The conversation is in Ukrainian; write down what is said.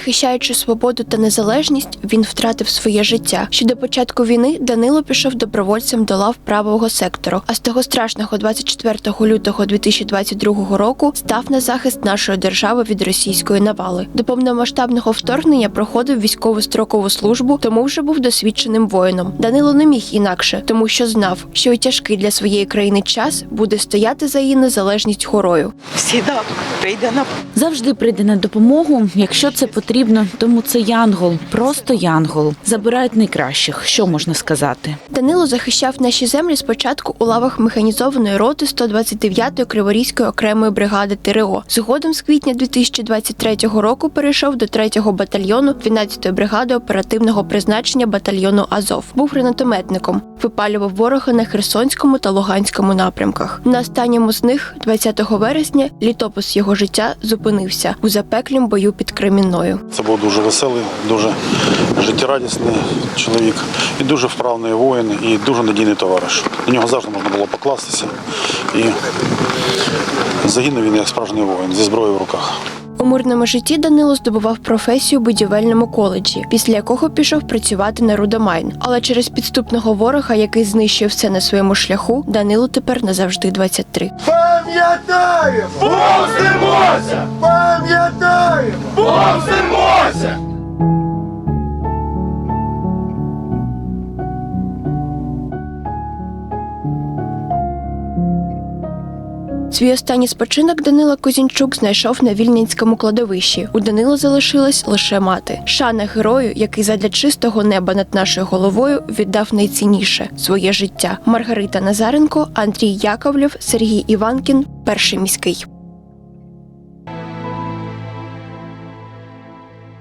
Захищаючи свободу та незалежність, він втратив своє життя. Ще до початку війни Данило пішов добровольцем до лав правого сектору. А з того страшного 24 лютого 2022 року став на захист нашої держави від російської навали. До повномасштабного вторгнення проходив військову строкову службу, тому вже був досвідченим воїном. Данило не міг інакше, тому що знав, що у тяжкий для своєї країни час буде стояти за її незалежність хорою. Всіда прийде на Завжди прийде на допомогу, якщо це потрібно. Тому це янгол, просто янгол. Забирають найкращих. Що можна сказати? Данило захищав наші землі спочатку у лавах механізованої роти 129-ї Криворізької окремої бригади ТРО. Згодом з квітня 2023 року перейшов до 3-го батальйону 12-ї бригади оперативного призначення батальйону Азов. Був гранатометником, випалював ворога на Херсонському та Луганському напрямках. На останньому з них, 20 вересня, літопис його життя зупинився у запеклім бою під Кремінною. Це був дуже веселий, дуже життєрадісний чоловік і дуже вправний воїн, і дуже надійний товариш. На нього завжди можна було покластися. І загинув він як справжній воїн зі зброєю в руках. У мирному житті Данило здобував професію у будівельному коледжі, після якого пішов працювати на Рудомайн. Але через підступного ворога, який знищив все на своєму шляху, Данилу тепер назавжди 23. Пам'ятаємо! Помстимося! Пам'ятаємо! Помстимося! Свій останній спочинок Данила Козінчук знайшов на Вільнянському кладовищі. У Данила залишилась лише мати. Шана герою, який задля чистого неба над нашою головою віддав найцінніше своє життя. Маргарита Назаренко, Андрій Яковлєв, Сергій Іванкін, перший міський.